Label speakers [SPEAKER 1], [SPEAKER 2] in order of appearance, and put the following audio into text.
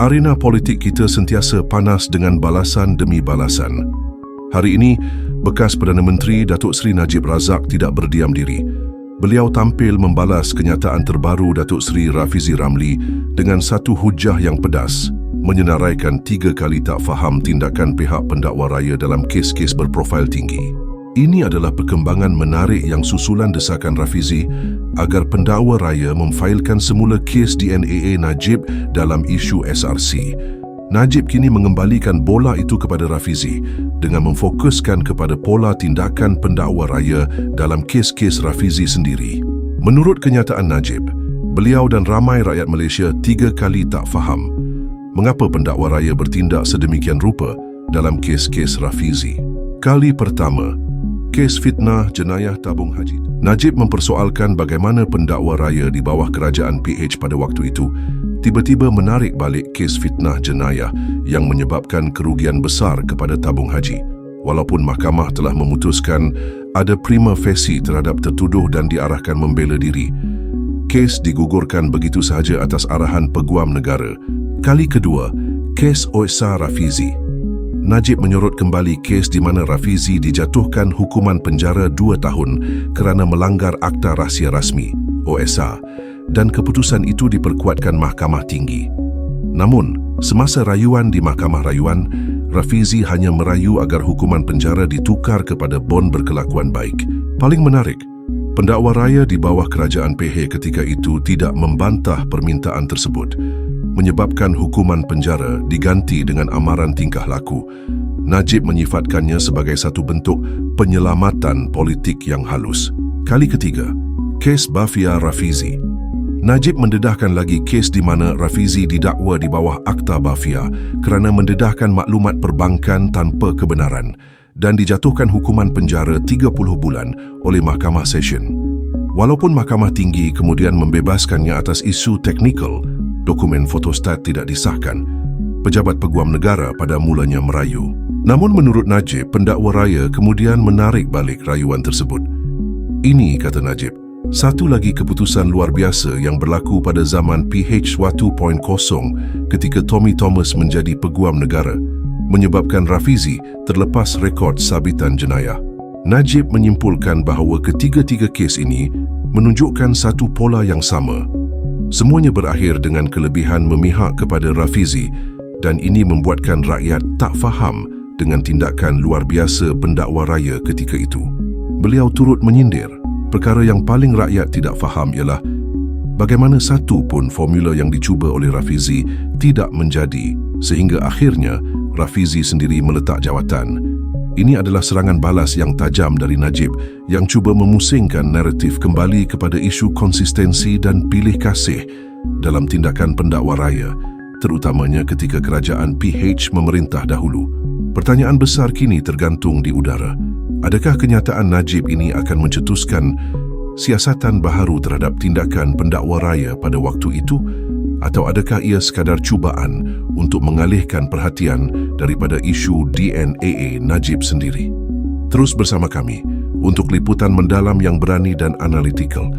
[SPEAKER 1] Arena politik kita sentiasa panas dengan balasan demi balasan. Hari ini, bekas Perdana Menteri Datuk Seri Najib Razak tidak berdiam diri. Beliau tampil membalas kenyataan terbaru Datuk Seri Rafizi Ramli dengan satu hujah yang pedas, menyenaraikan tiga kali tak faham tindakan pihak pendakwa raya dalam kes-kes berprofil tinggi. Ini adalah perkembangan menarik yang susulan desakan Rafizi agar pendakwa raya memfailkan semula kes DNAA Najib dalam isu SRC. Najib kini mengembalikan bola itu kepada Rafizi dengan memfokuskan kepada pola tindakan pendakwa raya dalam kes-kes Rafizi sendiri. Menurut kenyataan Najib, beliau dan ramai rakyat Malaysia tiga kali tak faham mengapa pendakwa raya bertindak sedemikian rupa dalam kes-kes Rafizi. Kali pertama, kes fitnah jenayah tabung haji. Najib mempersoalkan bagaimana pendakwa raya di bawah kerajaan PH pada waktu itu tiba-tiba menarik balik kes fitnah jenayah yang menyebabkan kerugian besar kepada tabung haji. Walaupun mahkamah telah memutuskan ada prima facie terhadap tertuduh dan diarahkan membela diri, kes digugurkan begitu sahaja atas arahan peguam negara. Kali kedua, kes Oisa Rafizi. Najib menyorot kembali kes di mana Rafizi dijatuhkan hukuman penjara dua tahun kerana melanggar Akta Rahsia Rasmi, OSA, dan keputusan itu diperkuatkan Mahkamah Tinggi. Namun, semasa rayuan di Mahkamah Rayuan, Rafizi hanya merayu agar hukuman penjara ditukar kepada bon berkelakuan baik. Paling menarik, pendakwa raya di bawah kerajaan PH ketika itu tidak membantah permintaan tersebut menyebabkan hukuman penjara diganti dengan amaran tingkah laku. Najib menyifatkannya sebagai satu bentuk penyelamatan politik yang halus. Kali ketiga, kes Bafia Rafizi. Najib mendedahkan lagi kes di mana Rafizi didakwa di bawah Akta Bafia kerana mendedahkan maklumat perbankan tanpa kebenaran dan dijatuhkan hukuman penjara 30 bulan oleh Mahkamah Session. Walaupun Mahkamah Tinggi kemudian membebaskannya atas isu teknikal dokumen fotostat tidak disahkan, pejabat peguam negara pada mulanya merayu. Namun menurut Najib, pendakwa raya kemudian menarik balik rayuan tersebut. Ini, kata Najib, satu lagi keputusan luar biasa yang berlaku pada zaman PH 1.0 ketika Tommy Thomas menjadi peguam negara, menyebabkan Rafizi terlepas rekod sabitan jenayah. Najib menyimpulkan bahawa ketiga-tiga kes ini menunjukkan satu pola yang sama, Semuanya berakhir dengan kelebihan memihak kepada Rafizi dan ini membuatkan rakyat tak faham dengan tindakan luar biasa pendakwa raya ketika itu. Beliau turut menyindir, perkara yang paling rakyat tidak faham ialah bagaimana satu pun formula yang dicuba oleh Rafizi tidak menjadi sehingga akhirnya Rafizi sendiri meletak jawatan. Ini adalah serangan balas yang tajam dari Najib yang cuba memusingkan naratif kembali kepada isu konsistensi dan pilih kasih dalam tindakan pendakwa raya, terutamanya ketika kerajaan PH memerintah dahulu. Pertanyaan besar kini tergantung di udara. Adakah kenyataan Najib ini akan mencetuskan siasatan baharu terhadap tindakan pendakwa raya pada waktu itu? Atau adakah ia sekadar cubaan untuk mengalihkan perhatian daripada isu DNAA Najib sendiri? Terus bersama kami untuk liputan mendalam yang berani dan analitikal.